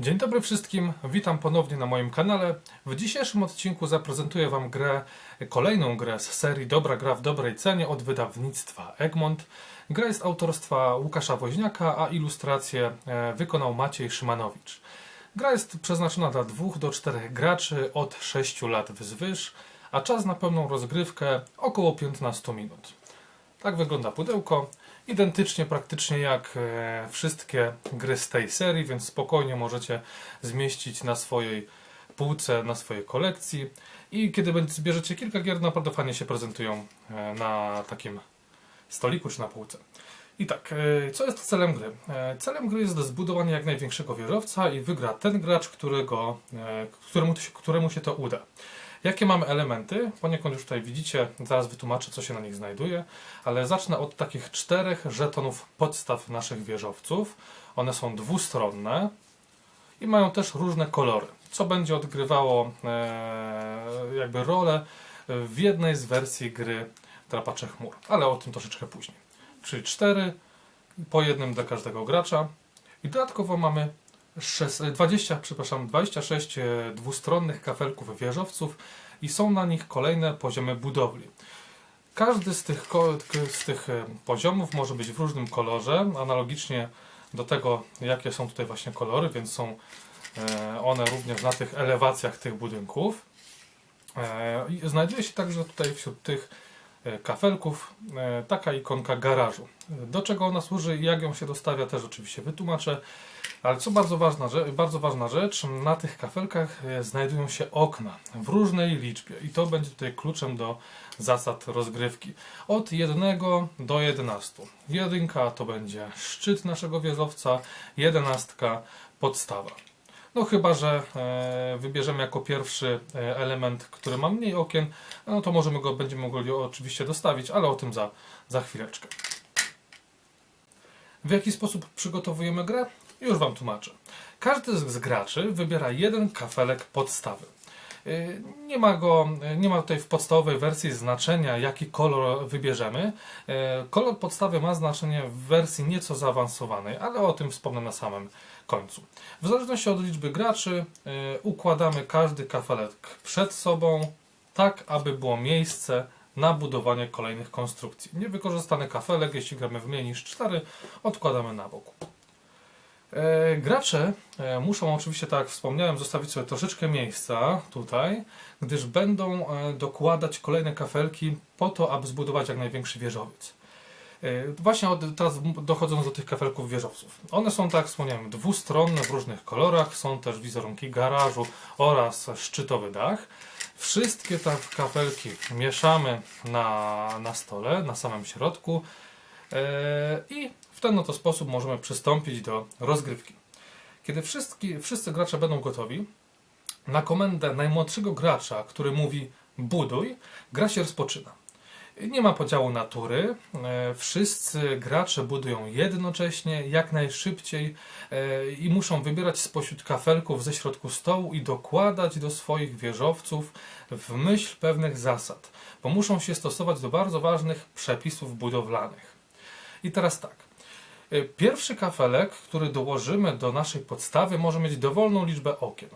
Dzień dobry wszystkim, witam ponownie na moim kanale. W dzisiejszym odcinku zaprezentuję Wam grę, kolejną grę z serii Dobra gra w dobrej cenie od wydawnictwa Egmont. Gra jest autorstwa Łukasza Woźniaka, a ilustrację e, wykonał Maciej Szymanowicz. Gra jest przeznaczona dla 2 do 4 graczy od 6 lat wzwyż, a czas na pełną rozgrywkę około 15 minut. Tak wygląda pudełko. Identycznie praktycznie jak e, wszystkie gry z tej serii, więc spokojnie możecie zmieścić na swojej półce, na swojej kolekcji. I kiedy zbierzecie kilka gier, naprawdę fajnie się prezentują e, na takim stoliku czy na półce. I tak, e, co jest celem gry? Celem gry jest zbudowanie jak największego wieżowca i wygra ten gracz, którego, któremu, któremu się to uda. Jakie mamy elementy? Poniekąd już tutaj widzicie, zaraz wytłumaczę, co się na nich znajduje, ale zacznę od takich czterech żetonów podstaw naszych wieżowców. One są dwustronne i mają też różne kolory, co będzie odgrywało e, jakby rolę w jednej z wersji gry Drapacze Chmur, ale o tym troszeczkę później. Czyli cztery po jednym dla każdego gracza i dodatkowo mamy 20, przepraszam, 26 e, dwustronnych kafelków wieżowców i są na nich kolejne poziomy budowli. Każdy z tych, z tych e, poziomów może być w różnym kolorze, analogicznie do tego, jakie są tutaj właśnie kolory, więc są e, one również na tych elewacjach tych budynków. E, Znajduje się także tutaj wśród tych e, kafelków e, taka ikonka garażu. Do czego ona służy i jak ją się dostawia też oczywiście wytłumaczę. Ale co bardzo ważna, bardzo ważna rzecz, na tych kafelkach e, znajdują się okna w różnej liczbie i to będzie tutaj kluczem do zasad rozgrywki. Od 1 do 11. Jedynka to będzie szczyt naszego wieżowca, jedenastka podstawa. No chyba, że e, wybierzemy jako pierwszy e, element, który ma mniej okien, no to możemy go, będziemy mogli oczywiście dostawić, ale o tym za, za chwileczkę. W jaki sposób przygotowujemy grę? Już Wam tłumaczę. Każdy z graczy wybiera jeden kafelek podstawy. Yy, Nie ma, go, nie ma tutaj w podstawowej wersji znaczenia, jaki kolor wybierzemy. Yy, Kolor podstawy ma znaczenie w wersji nieco zaawansowanej, ale o tym wspomnę na samym końcu. W zależności od liczby graczy układamy każdy kafelek przed sobą, tak aby było miejsce na budowanie kolejnych konstrukcji. Niewykorzystany kafelek, jeśli gramy w mniej niż 4, odkładamy na boku. E, gracze e, muszą oczywiście, tak jak wspomniałem, zostawić sobie troszeczkę miejsca tutaj, gdyż będą e, dokładać kolejne kafelki po to, aby zbudować jak największy wieżowiec. Właśnie od, teraz dochodząc do tych kafelków wieżowców. One są, tak jak wspomniałem, dwustronne w różnych kolorach, są też wizerunki garażu oraz szczytowy dach. Wszystkie te kafelki mieszamy na, na stole, na samym środku i w ten oto sposób możemy przystąpić do rozgrywki. Kiedy wszyscy, wszyscy gracze będą gotowi, na komendę najmłodszego gracza, który mówi buduj, gra się rozpoczyna. Nie ma podziału natury. e, Wszyscy gracze budują jednocześnie, jak najszybciej e, i muszą wybierać spośród kafelków ze środku stołu i dokładać do swoich wieżowców w myśl pewnych zasad, bo muszą się stosować do bardzo ważnych przepisów budowlanych. I teraz tak. E, Pierwszy kafelek, który dołożymy do naszej podstawy, może mieć dowolną liczbę okien.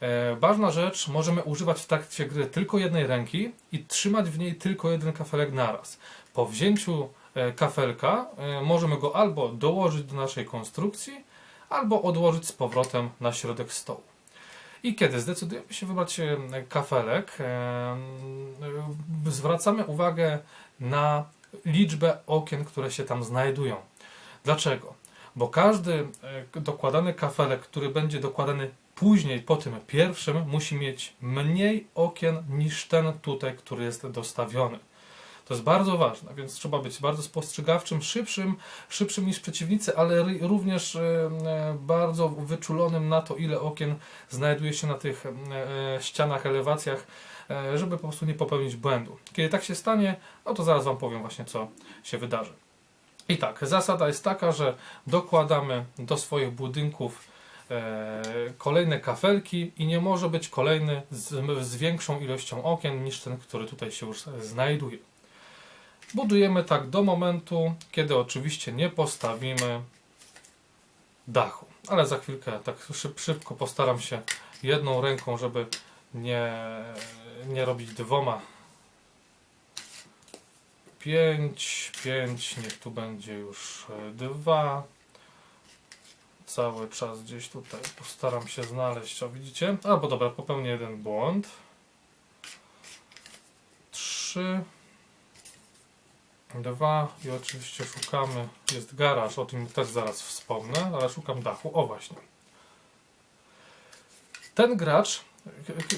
E, Ważna rzecz, możemy używać w trakcie gry tylko jednej ręki i trzymać w niej tylko jeden kafelek naraz. Po wzięciu e, kafelka możemy go albo dołożyć do naszej konstrukcji, albo odłożyć z powrotem na środek stołu. I kiedy zdecydujemy się wybrać kafelek, zwracamy uwagę na liczbę okien, które się tam znajdują. Dlaczego? Bo każdy e, dokładany kafelek, który będzie dokładany później po tym pierwszym, musi mieć mniej okien niż ten tutaj, który jest dostawiony. To jest bardzo ważne, więc trzeba być bardzo spostrzegawczym, szybszym, szybszym niż przeciwnicy, ale również e, e, bardzo wyczulonym na to, ile okien znajduje się na tych ścianach, elewacjach, żeby po prostu nie popełnić błędu. Kiedy tak się stanie, no to zaraz Wam powiem właśnie, co się wydarzy. I tak, zasada jest taka, że dokładamy do swoich budynków e, kolejne kafelki i nie może być kolejny z, z większą ilością okien niż ten, który tutaj się już znajduje. Budujemy tak do momentu, kiedy oczywiście nie postawimy dachu. ale za chwilkę tak szyb, szybko postaram się jedną ręką, żeby nie, nie robić dwoma. 5, 5, niech tu będzie już 2. Cały czas gdzieś tutaj postaram się znaleźć, o widzicie? Albo dobra, popełnię jeden błąd. 3, 2 i oczywiście szukamy, jest garaż, o tym też zaraz wspomnę, ale szukam dachu, o właśnie. Ten gracz,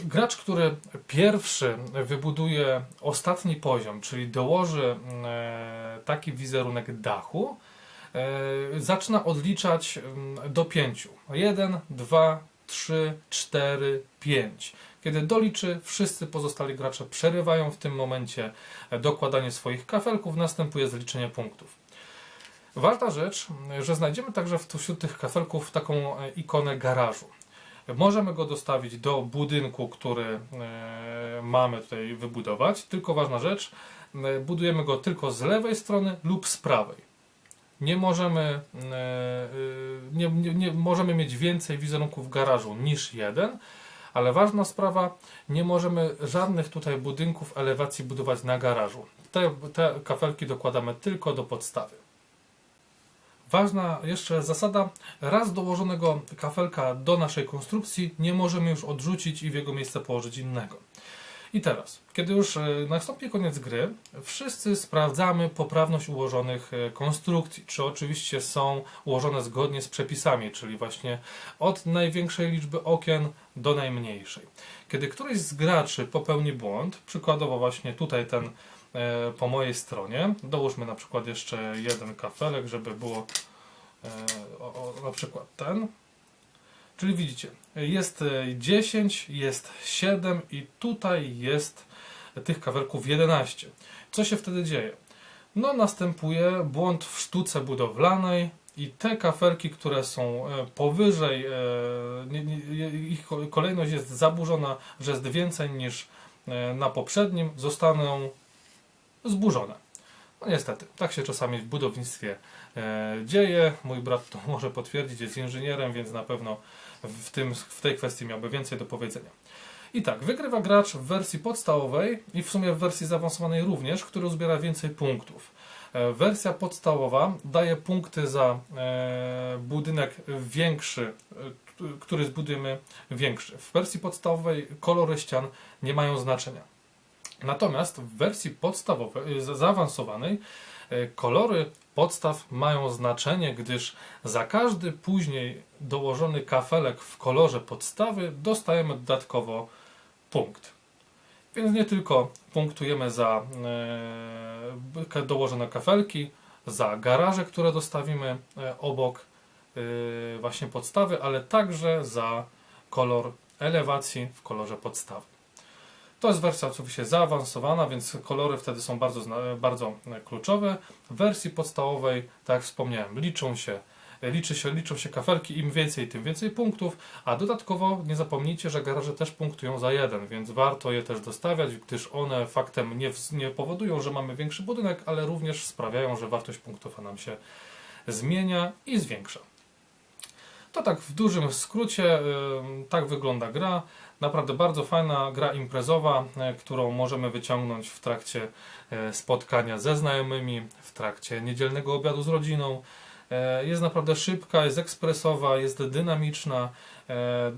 gracz, który pierwszy wybuduje ostatni poziom, czyli dołoży e, taki wizerunek dachu, e, zaczyna odliczać mm, do 5. 1, 2, 3, 4, 5. Kiedy doliczy, wszyscy pozostali gracze przerywają w tym momencie e, dokładanie swoich kafelków, następuje zliczenie punktów. Ważna rzecz, że znajdziemy także wśród tych kafelków taką ikonę garażu. Możemy go dostawić do budynku, który e, mamy tutaj wybudować, tylko ważna rzecz, e, budujemy go tylko z lewej strony lub z prawej. Nie możemy, e, nie, nie, nie możemy mieć więcej wizerunków garażu niż jeden, ale ważna sprawa, nie możemy żadnych tutaj budynków elewacji budować na garażu. Te, te kafelki dokładamy tylko do podstawy. Ważna jeszcze zasada, raz dołożonego kafelka do naszej konstrukcji nie możemy już odrzucić i w jego miejsce położyć innego. I teraz, kiedy już e, nastąpi koniec gry, wszyscy sprawdzamy poprawność ułożonych e, konstrukcji, czy oczywiście są ułożone zgodnie z przepisami, czyli właśnie od największej liczby okien do najmniejszej. Kiedy któryś z graczy popełni błąd, przykładowo właśnie tutaj ten po mojej stronie, dołóżmy na przykład jeszcze jeden kafelek, żeby było e, o, o, na przykład ten. Czyli widzicie, jest e, 10, jest 7 i tutaj jest tych kafelków 11. Co się wtedy dzieje? No następuje błąd w sztuce budowlanej i te kafelki, które są e, powyżej, e, ich ko- kolejność jest zaburzona, że jest więcej niż e, na poprzednim, zostaną zburzone. No niestety, tak się czasami w budownictwie e, dzieje. Mój brat to może potwierdzić, jest inżynierem, więc na pewno w, tym, w tej kwestii miałby więcej do powiedzenia. I tak, wygrywa gracz w wersji podstawowej i w sumie w wersji zaawansowanej również, który zbiera więcej punktów. E, Wersja podstawowa daje punkty za e, budynek większy, e, który zbudujemy większy. W wersji podstawowej kolory ścian nie mają znaczenia. Natomiast w wersji podstawowej, za- zaawansowanej, e, kolory podstaw mają znaczenie, gdyż za każdy później dołożony kafelek w kolorze podstawy dostajemy dodatkowo punkt. Więc nie tylko punktujemy za ka- dołożone kafelki, za garaże, które dostawimy obok właśnie podstawy, ale także za kolor elewacji w kolorze podstawy. To jest wersja oczywiście zaawansowana, więc kolory wtedy są bardzo, bardzo e, kluczowe. W wersji podstawowej, tak jak wspomniałem, liczą się, liczy się, liczą się kafelki, im więcej, tym więcej punktów, a dodatkowo nie zapomnijcie, że garaże też punktują za jeden, więc warto je też dostawiać, gdyż one faktem nie, nie powodują, że mamy większy budynek, ale również sprawiają, że wartość punktów nam się zmienia i zwiększa. To tak w dużym skrócie, tak wygląda gra. Naprawdę bardzo fajna gra imprezowa, e, którą możemy wyciągnąć w trakcie e, spotkania ze znajomymi, w trakcie niedzielnego obiadu z rodziną. E, Jest naprawdę szybka, jest ekspresowa, jest dynamiczna.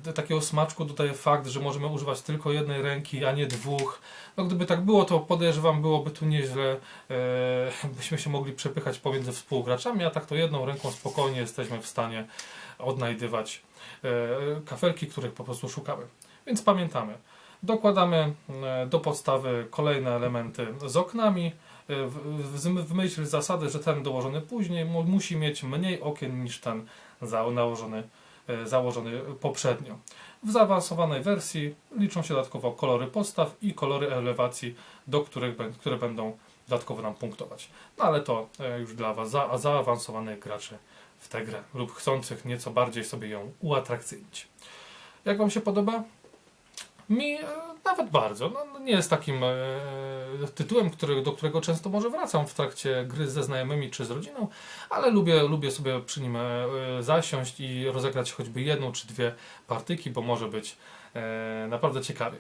E, Takiego smaczku dodaje fakt, że możemy używać tylko jednej ręki, a nie dwóch. No gdyby tak było, to podejrzewam, byłoby tu nieźle. E, Byśmy się mogli przepychać pomiędzy współgraczami, a tak to jedną ręką spokojnie jesteśmy w stanie odnajdywać kafelki, których po prostu szukamy. Więc pamiętamy, dokładamy do podstawy kolejne elementy z oknami, w, w, w myśl zasady, że ten dołożony później mu, musi mieć mniej okien niż ten za, nałożony, e, założony poprzednio. W zaawansowanej wersji liczą się dodatkowo kolory podstaw i kolory elewacji, do których, które będą dodatkowo nam punktować. No ale to e, już dla Was za, zaawansowanych graczy w tę grę lub chcących nieco bardziej sobie ją uatrakcyjnić. Jak Wam się podoba? Mi e, nawet bardzo. No, no nie jest takim e, tytułem, który, do którego często może wracam w trakcie gry ze znajomymi czy z rodziną, ale lubię, lubię sobie przy nim e, zasiąść i rozegrać choćby jedną czy dwie partyki, bo może być naprawdę ciekawie.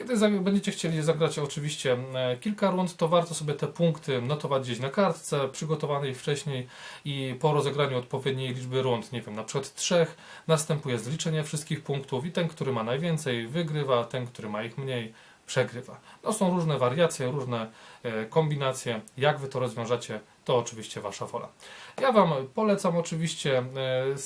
Kiedy będziecie chcieli zagrać oczywiście e, kilka rund, to warto sobie te punkty notować gdzieś na kartce przygotowanej wcześniej i po rozegraniu odpowiedniej liczby rund, nie wiem, na przykład trzech, następuje zliczenie wszystkich punktów i ten, który ma najwięcej, wygrywa, ten, który ma ich mniej, przegrywa. No są różne wariacje, różne e, kombinacje. Jak wy to rozwiążecie, to oczywiście wasza wola. Ja wam polecam oczywiście e,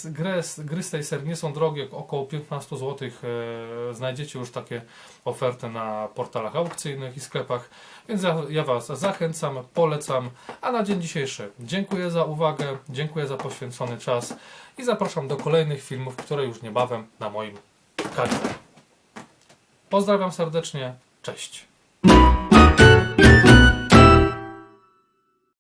grę, gry z tej serii nie są drogie, około 15 zł e, znajdziecie już takie oferty na portalach aukcyjnych i sklepach, więc ja, ja was zachęcam, polecam, a na dzień dzisiejszy dziękuję za uwagę, dziękuję za poświęcony czas i zapraszam do kolejnych filmów, które już niebawem na moim kanale. Pozdrawiam serdecznie, cześć.